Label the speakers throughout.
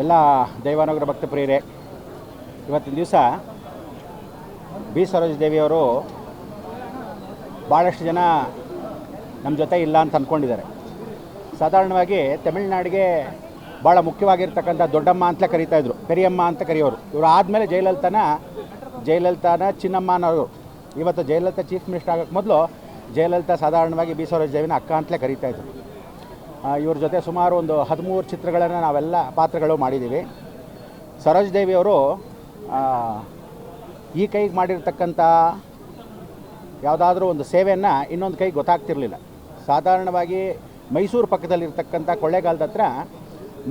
Speaker 1: ಎಲ್ಲ ದೈವಾನುಗ್ರಹ ಭಕ್ತ ಪ್ರಿಯರೇ, ಇವತ್ತಿನ ದಿವಸ ಬಿ ಸರೋಜ ದೇವಿಯವರು ಭಾಳಷ್ಟು ಜನ ನಮ್ಮ ಜೊತೆ ಇಲ್ಲ ಅಂತ ಅಂದ್ಕೊಂಡಿದ್ದಾರೆ. ಸಾಧಾರಣವಾಗಿ ತಮಿಳ್ನಾಡಿಗೆ ಭಾಳ ಮುಖ್ಯವಾಗಿರ್ತಕ್ಕಂಥ ದೊಡ್ಡಮ್ಮ ಅಂತಲೇ ಕರೀತಾಯಿದ್ರು ಪೆರಿಯಮ್ಮ ಅಂತ ಕರೆಯೋರು. ಇವರು ಆದಮೇಲೆ ಜಯಲಲಿತಾನ ಜಯಲಲಿತಾನ ಚಿನ್ನಮ್ಮ ಅನ್ನೋರು. ಇವತ್ತು ಜಯಲಲಿತಾ ಚೀಫ್ ಮಿನಿಸ್ಟರ್ ಆಗೋಕ್ಕೆ ಮೊದಲು ಜಯಲಲಿತಾ ಸಾಧಾರಣವಾಗಿ ಬಿ ಸರೋಜ ದೇವಿನ ಅಕ್ಕ ಅಂತಲೇ ಕರೀತಾಯಿದ್ರು ಇವ್ರ ಜೊತೆ ಸುಮಾರು ಒಂದು ಹದಿಮೂರು ಚಿತ್ರಗಳನ್ನು ನಾವೆಲ್ಲ ಪಾತ್ರಗಳು ಮಾಡಿದ್ದೀವಿ. ಸರೋಜ್ ದೇವಿಯವರು ಈ ಕೈಗೆ ಮಾಡಿರ್ತಕ್ಕಂಥ ಯಾವುದಾದ್ರೂ ಒಂದು ಸೇವೆಯನ್ನು ಇನ್ನೊಂದು ಕೈಗೆ ಗೊತ್ತಾಗ್ತಿರಲಿಲ್ಲ. ಸಾಧಾರಣವಾಗಿ ಮೈಸೂರು ಪಕ್ಕದಲ್ಲಿರ್ತಕ್ಕಂಥ ಕೊಳ್ಳೇಗಾಲದ ಹತ್ರ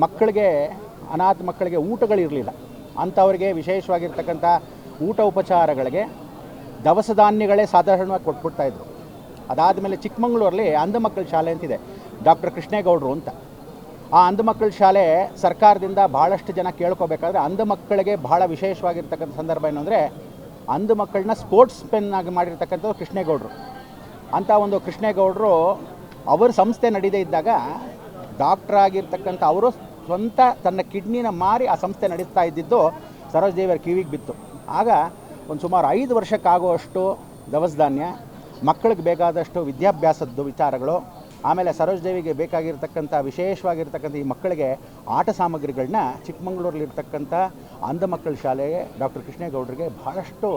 Speaker 1: ಮಕ್ಕಳಿಗೆ, ಅನಾಥ ಮಕ್ಕಳಿಗೆ ಊಟಗಳಿರಲಿಲ್ಲ. ಅಂಥವ್ರಿಗೆ ವಿಶೇಷವಾಗಿರ್ತಕ್ಕಂಥ ಊಟ ಉಪಚಾರಗಳಿಗೆ ದವಸ ಧಾನ್ಯಗಳೇ ಸಾಧಾರಣವಾಗಿ ಕೊಟ್ಬಿಡ್ತಾಯಿದ್ರು ಅದಾದಮೇಲೆ ಚಿಕ್ಕಮಂಗ್ಳೂರಲ್ಲಿ ಅಂಧ ಮಕ್ಕಳ ಶಾಲೆ ಅಂತಿದೆ. ಡಾಕ್ಟರ್ ಕೃಷ್ಣೇಗೌಡರು ಅಂತ. ಆ ಅಂಧ ಮಕ್ಕಳ ಶಾಲೆ ಸರ್ಕಾರದಿಂದ ಭಾಳಷ್ಟು ಜನ ಕೇಳ್ಕೋಬೇಕಾದ್ರೆ ಅಂಧ ಮಕ್ಕಳಿಗೆ ಭಾಳ ವಿಶೇಷವಾಗಿರ್ತಕ್ಕಂಥ ಸಂದರ್ಭ ಏನು ಅಂದರೆ, ಅಂಧ ಮಕ್ಕಳನ್ನ ಸ್ಪೋರ್ಟ್ಸ್ ಪೆನ್ ಆಗಿ ಮಾಡಿರ್ತಕ್ಕಂಥದ್ದು ಕೃಷ್ಣೇಗೌಡರು. ಅಂಥ ಒಂದು ಕೃಷ್ಣೇಗೌಡರು ಅವರ ಸಂಸ್ಥೆ ನಡೀದೇ ಇದ್ದಾಗ ಡಾಕ್ಟರ್ ಆಗಿರ್ತಕ್ಕಂಥ ಅವರು ಸ್ವಂತ ತನ್ನ ಕಿಡ್ನಿನ ಮಾರಿ ಆ ಸಂಸ್ಥೆ ನಡೆಸ್ತಾ ಇದ್ದಿದ್ದು ಸರೋಜ್ ದೇವಿಯರ ಕಿವಿಗೆ ಬಿತ್ತು. ಆಗ ಒಂದು ಸುಮಾರು ಐದು ವರ್ಷಕ್ಕಾಗುವಷ್ಟು ದವಸ ಧಾನ್ಯ ಮಕ್ಕಳಿಗೆ ಬೇಕಾದಷ್ಟು ವಿದ್ಯಾಭ್ಯಾಸದ್ದು ವಿಚಾರಗಳು, ಆಮೇಲೆ ಸರೋಜ್ ದೇವಿಗೆ ಬೇಕಾಗಿರ್ತಕ್ಕಂಥ, ವಿಶೇಷವಾಗಿರ್ತಕ್ಕಂಥ ಈ ಮಕ್ಕಳಿಗೆ ಆಟ ಸಾಮಗ್ರಿಗಳನ್ನ ಚಿಕ್ಕಮಗಳೂರಲ್ಲಿರ್ತಕ್ಕಂಥ ಅಂಧ ಮಕ್ಕಳ ಶಾಲೆಗೆ ಡಾಕ್ಟರ್ ಕೃಷ್ಣೇಗೌಡರಿಗೆ ಬಹಳಷ್ಟು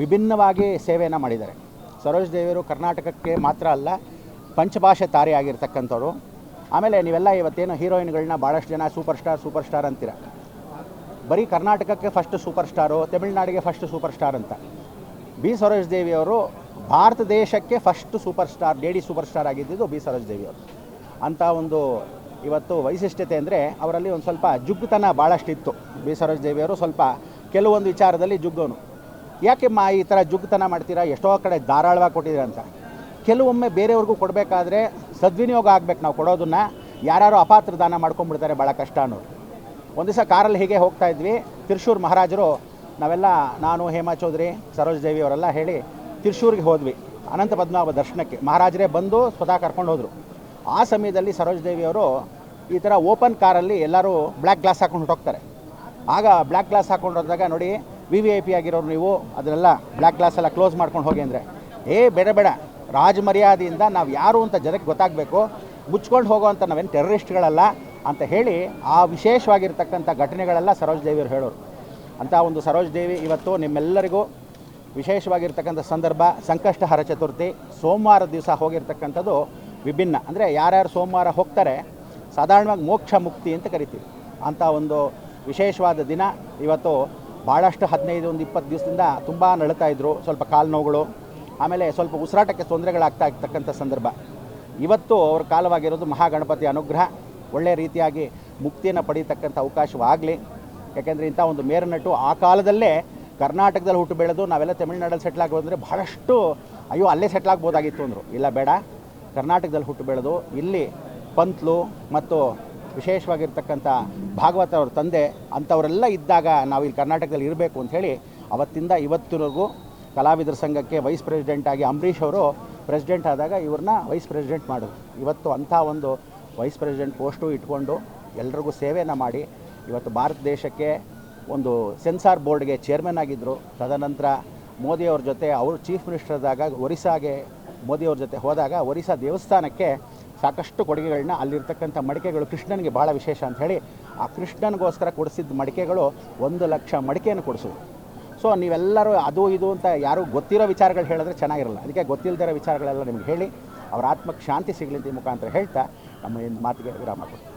Speaker 1: ವಿಭಿನ್ನವಾಗಿ ಸೇವೆಯನ್ನು ಮಾಡಿದ್ದಾರೆ. ಸರೋಜ್ ದೇವಿಯರು ಕರ್ನಾಟಕಕ್ಕೆ ಮಾತ್ರ ಅಲ್ಲ, ಪಂಚಭಾಷೆ ತಾರೆ ಆಗಿರ್ತಕ್ಕಂಥವ್ರು. ಆಮೇಲೆ ನೀವೆಲ್ಲ ಇವತ್ತೇನು ಹೀರೋಯಿನ್ಗಳನ್ನ ಭಾಳಷ್ಟು ಜನ ಸೂಪರ್ ಸ್ಟಾರ್ ಸೂಪರ್ ಸ್ಟಾರ್ ಅಂತೀರ. ಬರೀ ಕರ್ನಾಟಕಕ್ಕೆ ಫಸ್ಟ್ ಸೂಪರ್ ಸ್ಟಾರು ತಮಿಳ್ನಾಡಿಗೆ ಫಸ್ಟ್ ಸೂಪರ್ ಸ್ಟಾರ್ ಅಂತ. ಬಿ. ಸರೋಜ್ ದೇವಿಯವರು ಭಾರತ ದೇಶಕ್ಕೆ first super star lady super star ಆಗಿದ್ದಿದ್ದು B Saroj ದೇವಿಯವರು ಅಂಥ ಒಂದು ಇವತ್ತು ವೈಶಿಷ್ಟ್ಯತೆ ಅಂದರೆ ಅವರಲ್ಲಿ ಒಂದು ಸ್ವಲ್ಪ ಜುಗ್ಗುತನ ಭಾಳಷ್ಟಿತ್ತು ಬಿ ಸರೋಜ್ ದೇವಿಯವರು ಸ್ವಲ್ಪ ಕೆಲವೊಂದು ವಿಚಾರದಲ್ಲಿ ಜುಗ್ಗೋನು ಯಾಕೆ ಈ ಥರ ಜುಗ್ತನ ಮಾಡ್ತೀರಾ? ಎಷ್ಟೋ ಕಡೆ ಧಾರಾಳವಾಗಿ ಕೊಟ್ಟಿದ್ದೀರಾ ಅಂತ. ಕೆಲವೊಮ್ಮೆ ಬೇರೆಯವ್ರಿಗೂ ಕೊಡಬೇಕಾದ್ರೆ ಸದ್ವಿನಿಯೋಗ ಆಗಬೇಕು ನಾವು ಕೊಡೋದನ್ನು. ಯಾರ್ಯಾರು ಅಪಾತ್ರ ದಾನ ಮಾಡ್ಕೊಂಡ್ಬಿಡ್ತಾರೆ ಭಾಳ ಕಷ್ಟ ಅನ್ನೋರು. ಒಂದು ದಿವಸ ಕಾರಲ್ಲಿ ಹೀಗೆ ಹೋಗ್ತಾ ಇದ್ವಿ. ತಿರುಶೂರ್ ಮಹಾರಾಜರು, ನಾವೆಲ್ಲ, ನಾನು ಹೇಮಾ ಚೌಧರಿ, ಸರೋಜ್ ದೇವಿ ಅವರೆಲ್ಲ ಹೇಳಿ ತಿರ್ಶೂರಿಗೆ ಹೋದ್ವಿ. ಅನಂತ ಪದ್ಮನಾಭ ದರ್ಶನಕ್ಕೆ. ಮಹಾರಾಜರೇ ಬಂದು ಸ್ವತಃ ಕರ್ಕೊಂಡು ಹೋದರು. ಆ ಸಮಯದಲ್ಲಿ ಸರೋಜ್ ದೇವಿ ಅವರು ಈ ಥರ ಓಪನ್ ಕಾರಲ್ಲಿ ಎಲ್ಲರೂ ಬ್ಲ್ಯಾಕ್ ಗ್ಲಾಸ್ ಹಾಕೊಂಡು ಹೊಟ್ಟೋಗ್ತಾರೆ ಆಗ ಬ್ಲ್ಯಾಕ್ ಗ್ಲಾಸ್ ಹಾಕೊಂಡು ಹೋದಾಗ ನೋಡಿ ವಿ ವಿ ಐ ಪಿ ಆಗಿರೋರು ನೀವು, ಅದನ್ನೆಲ್ಲ ಬ್ಲ್ಯಾಕ್ ಗ್ಲಾಸ್ ಎಲ್ಲ ಕ್ಲೋಸ್ ಮಾಡ್ಕೊಂಡು ಹೋಗಿ ಅಂದರೆ. ಏ, ಬೇಡ ಬೇಡ. ರಾಜ ಮರ್ಯಾದೆಯಿಂದ ನಾವು ಯಾರು ಅಂತ ಜನಕ್ಕೆ ಗೊತ್ತಾಗಬೇಕು. ಮುಚ್ಕೊಂಡು ಹೋಗೋವಂಥ ನಾವೇನು ಟೆರರಿಸ್ಟ್ಗಳಲ್ಲ ಅಂತ ಹೇಳಿ ಆ ವಿಶೇಷವಾಗಿರ್ತಕ್ಕಂಥ ಘಟನೆಗಳೆಲ್ಲ ಸರೋಜ್ ದೇವಿಯವರು ಹೇಳೋರು. ಅಂತ ಒಂದು ಸರೋಜ್ ದೇವಿ ಇವತ್ತು ನಿಮ್ಮೆಲ್ಲರಿಗೂ ವಿಶೇಷವಾಗಿರ್ತಕ್ಕಂಥ ಸಂದರ್ಭ ಸಂಕಷ್ಟ ಹರ ಚತುರ್ಥಿ, ಸೋಮವಾರ ದಿವಸ ಹೋಗಿರ್ತಕ್ಕಂಥದ್ದು ವಿಭಿನ್ನ. ಅಂದರೆ ಯಾರ್ಯಾರು ಸೋಮವಾರ ಹೋಗ್ತಾರೆ, ಸಾಧಾರಣವಾಗಿ ಮೋಕ್ಷ ಮುಕ್ತಿ ಅಂತ ಕರಿತೀವಿ. ಅಂಥ ಒಂದು ವಿಶೇಷವಾದ ದಿನ. ಇವತ್ತು ಭಾಳಷ್ಟು ಹದಿನೈದು, ಒಂದು ಇಪ್ಪತ್ತು ದಿವಸದಿಂದ ತುಂಬ ಇದ್ದರು ಸ್ವಲ್ಪ ಕಾಲು ನೋವುಗಳು, ಆಮೇಲೆ ಸ್ವಲ್ಪ ಉಸಿರಾಟಕ್ಕೆ ತೊಂದರೆಗಳಾಗ್ತಾ ಇರ್ತಕ್ಕಂಥ ಸಂದರ್ಭ. ಇವತ್ತು ಅವ್ರ ಕಾಲವಾಗಿರೋದು ಮಹಾಗಣಪತಿ ಅನುಗ್ರಹ. ಒಳ್ಳೆಯ ರೀತಿಯಾಗಿ ಮುಕ್ತಿಯನ್ನು ಪಡೀತಕ್ಕಂಥ ಅವಕಾಶವಾಗಲಿ. ಯಾಕೆಂದರೆ ಇಂಥ ಒಂದು ಮೇರನಟು ಆ ಕಾಲದಲ್ಲೇ ಕರ್ನಾಟಕದಲ್ಲಿ ಹುಟ್ಟು ಬೆಳೆದು ನಾವೆಲ್ಲ ತಮಿಳ್ನಾಡಲ್ಲಿ ಸೆಟ್ಲ್ ಆಗೋದಂದರೆ ಬಹಳಷ್ಟು, ಅಯ್ಯೋ, ಅಲ್ಲೇ ಸೆಟ್ಲ್ ಆಗ್ಬೋದಾಗಿತ್ತು ಅಂದರು. ಇಲ್ಲ, ಬೇಡ. ಕರ್ನಾಟಕದಲ್ಲಿ ಹುಟ್ಟು ಬೆಳೆದು ಇಲ್ಲಿ ಪಂತ್ಲು ಮತ್ತು ವಿಶೇಷವಾಗಿರ್ತಕ್ಕಂಥ ಭಾಗವತ ಅವ್ರ ತಂದೆ ಅಂಥವರೆಲ್ಲ ಇದ್ದಾಗ ನಾವು ಇಲ್ಲಿ ಕರ್ನಾಟಕದಲ್ಲಿ ಇರಬೇಕು ಅಂಥೇಳಿ ಅವತ್ತಿಂದ ಇವತ್ತಿನವರೆಗೂ ಕಲಾವಿದರ ಸಂಘಕ್ಕೆ ವೈಸ್ ಪ್ರೆಸಿಡೆಂಟ್ ಆಗಿ ಅಂಬರೀಷ್ ಅವರು ಪ್ರೆಸಿಡೆಂಟ್ ಆದಾಗ ಇವ್ರನ್ನ ವೈಸ್ ಪ್ರೆಸಿಡೆಂಟ್ ಮಾಡಿದ್ರು. ಇವತ್ತು ಅಂಥ ಒಂದು ವೈಸ್ ಪ್ರೆಸಿಡೆಂಟ್ ಪೋಸ್ಟು ಇಟ್ಕೊಂಡು ಎಲ್ರಿಗೂ ಸೇವೆಯನ್ನು ಮಾಡಿ ಇವತ್ತು ಭಾರತ ದೇಶಕ್ಕೆ ಒಂದು ಸೆನ್ಸಾರ್ ಬೋರ್ಡ್ಗೆ ಚೇರ್ಮನ್ ಆಗಿದ್ದರು ತದನಂತರ ಮೋದಿಯವ್ರ ಜೊತೆ ಅವರು ಚೀಫ್ ಮಿನಿಸ್ಟರ್ ಆದಾಗ ಒರಿಸ್ಸಾಗೆ ಮೋದಿಯವ್ರ ಜೊತೆ ಹೋದಾಗ ಒರಿಸ್ಸಾ ದೇವಸ್ಥಾನಕ್ಕೆ ಸಾಕಷ್ಟು ಕೊಡುಗೆಗಳನ್ನ ಅಲ್ಲಿರ್ತಕ್ಕಂಥ ಮಡಿಕೆಗಳು ಕೃಷ್ಣನಿಗೆ ಭಾಳ ವಿಶೇಷ ಅಂತ ಹೇಳಿ ಆ ಕೃಷ್ಣನಿಗೋಸ್ಕರ ಕೊಡಿಸಿದ ಮಡಿಕೆಗಳು ಒಂದು ಲಕ್ಷ ಮಡಿಕೆಯನ್ನು ಕೊಡಿಸು ಸೊ ನೀವೆಲ್ಲರೂ ಅದು ಇದು ಅಂತ ಯಾರು ಗೊತ್ತಿರೋ ವಿಚಾರಗಳು ಹೇಳಿದ್ರೆ ಚೆನ್ನಾಗಿರಲ್ಲ. ಅದಕ್ಕೆ ಗೊತ್ತಿಲ್ಲದಿರೋ ವಿಚಾರಗಳೆಲ್ಲ ನಿಮ್ಗೆ ಹೇಳಿ, ಅವರ ಆತ್ಮಕ್ಕೆ ಶಾಂತಿ ಸಿಗಲಿ ಮುಖಾಂತರ ಹೇಳ್ತಾ ನಮ್ಮ ಮಾತಿಗೆ ವಿರಾಮ ಕೊಡ್ತೀನಿ.